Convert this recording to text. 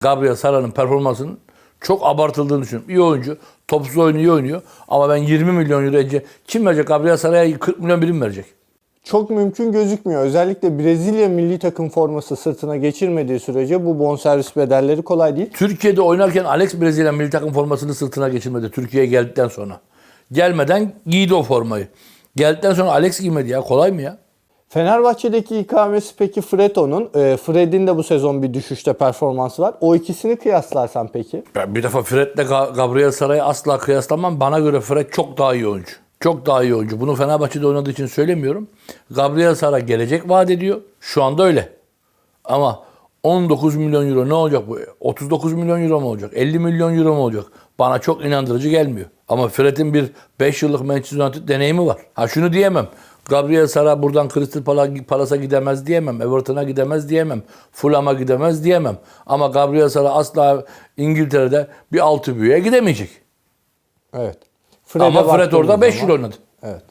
Gabriel Sara'nın performansının çok abartıldığını düşünüyorum. İyi oyuncu. Topsuz oyunu iyi oynuyor. Ama ben 20 milyon euro kim verecek? Gabriel Sara'ya 40 milyon birim verecek. Çok mümkün gözükmüyor. Özellikle Brezilya milli takım forması sırtına geçirmediği sürece bu bonservis bedelleri kolay değil. Türkiye'de oynarken Alex Brezilya milli takım formasını sırtına geçirmedi. Türkiye'ye geldikten sonra. Gelmeden giydi o formayı. Geldikten sonra Alex giymedi ya. Kolay mı ya? Fenerbahçe'deki ikamesi peki Fred'o'nun. E, Fred'in de bu sezon bir düşüşte performansı var. O ikisini kıyaslarsan peki? Ben bir defa Fred'le Ga- Gabriel Saray'ı asla kıyaslamam. Bana göre Fred çok daha iyi oyuncu. Çok daha iyi oyuncu. Bunu Fenerbahçe'de oynadığı için söylemiyorum. Gabriel Saray gelecek vaat ediyor. Şu anda öyle. Ama 19 milyon euro ne olacak bu? 39 milyon euro mu olacak? 50 milyon euro mu olacak? Bana çok inandırıcı gelmiyor. Ama Fred'in bir 5 yıllık Manchester United deneyimi var. Ha şunu diyemem. Gabriel Sara buradan Crystal Pala- Palace'a gidemez diyemem. Everton'a gidemez diyemem. Fulham'a gidemez diyemem. Ama Gabriel Sara asla İngiltere'de bir altı büyüğe gidemeyecek. Evet. Ama Fred orada 5 yıl oynadı. Evet.